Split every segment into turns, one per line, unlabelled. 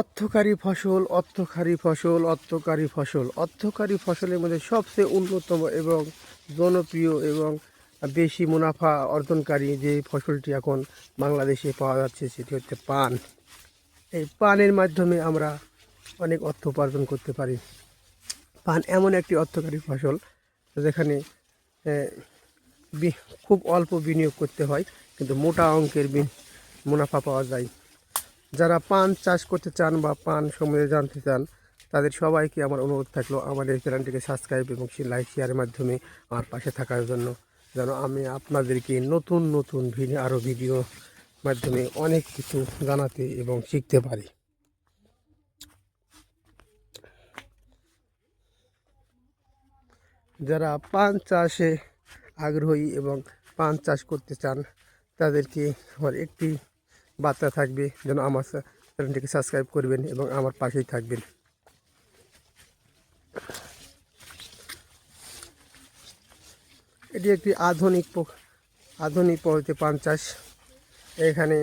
অর্থকারী ফসল অর্থকারী ফসল অর্থকারী ফসল। অর্থকারী ফসলের মধ্যে সবচেয়ে অন্যতম এবং জনপ্রিয় এবং বেশি মুনাফা অর্জনকারী যে ফসলটি এখন বাংলাদেশে পাওয়া যাচ্ছে, সেটি হচ্ছে পান। এই পানের মাধ্যমে আমরা অনেক অর্থ উপার্জন করতে পারি। পান এমন একটি অর্থকারী ফসল যেখানে খুব অল্প বিনিয়োগ করতে হয়, কিন্তু মোটা অঙ্কের মুনাফা পাওয়া যায়। যারা পান চাষ করতে চান বা পান সম্বন্ধে জানতে চান, তাদের সবাইকে আমার অনুরোধ থাকল আমাদের চ্যানেলটিকে সাবস্ক্রাইব এবং লাইক শেয়ারের মাধ্যমে আমার পাশে থাকার জন্য, যেন আমি আপনাদেরকে নতুন নতুন ভিডিও আরও ভিডিও মাধ্যমে অনেক কিছু জানাতে এবং শিখতে পারি। যারা পান চাষে আগ্রহী এবং পান চাষ করতে চান, তাদেরকে আমার একটি বার্তা থাকবে, যেন আমার চ্যানেলটিকে সাবস্ক্রাইব করবেন এবং আমার পাশেই থাকবেন। এটি একটি আধুনিক আধুনিক পদ্ধতি পান চাষ। এখানে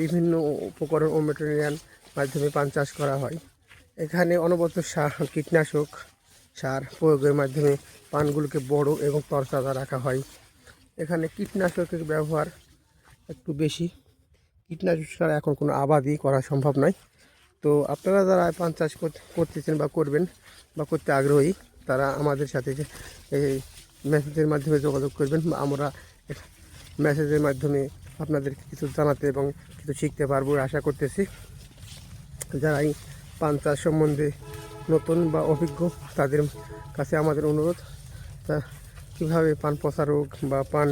বিভিন্ন উপকরণ ও মেটেরিয়াল মাধ্যমে পান চাষ করা হয়। এখানে অনবরত সার, কীটনাশক সার প্রয়োগের মাধ্যমে পানগুলোকে বড় এবং তরতাজা রাখা হয়। এখানে কীটনাশকের ব্যবহার একটু বেশি। কীটনাশক ছাড়া এখন কোনো আবাদই করা সম্ভব নয়। তো আপনারা যারা পান চাষ করতেছেন বা করবেন বা করতে আগ্রহী, তারা আমাদের সাথে এই মেসেজের মাধ্যমে যোগাযোগ করবেন আমরা মেসেজের মাধ্যমে আপনাদেরকে কিছু জানাতে এবং কিছু শিখতে পারব আশা করতেছি। যারা এই পান চাষ সম্বন্ধে নতুন বা অভিজ্ঞ, তাদের কাছে আমাদের অনুরোধ, তা কীভাবে পান পচা রোগ বা পান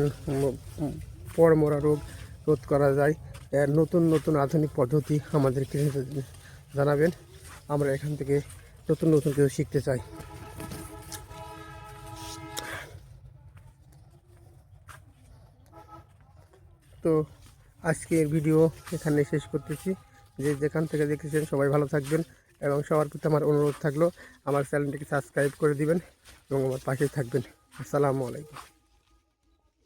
পর মরা রোগ রোধ করা যায় নতুন নতুন আধুনিক পদ্ধতি আমাদেরকে জানাবেন। আমরা এখান থেকে নতুন নতুন কিছু শিখতে চাই। তো আজকের ভিডিও এখানে শেষ করতেছি। যে যেখান থেকে দেখেছেন সবাই ভালো থাকবেন এবং সবার প্রতি আমার অনুরোধ থাকল, আমার চ্যানেলটিকে সাবস্ক্রাইব করে দিবেন এবং আমার পাশেই থাকবেন। আসসালামু আলাইকুম।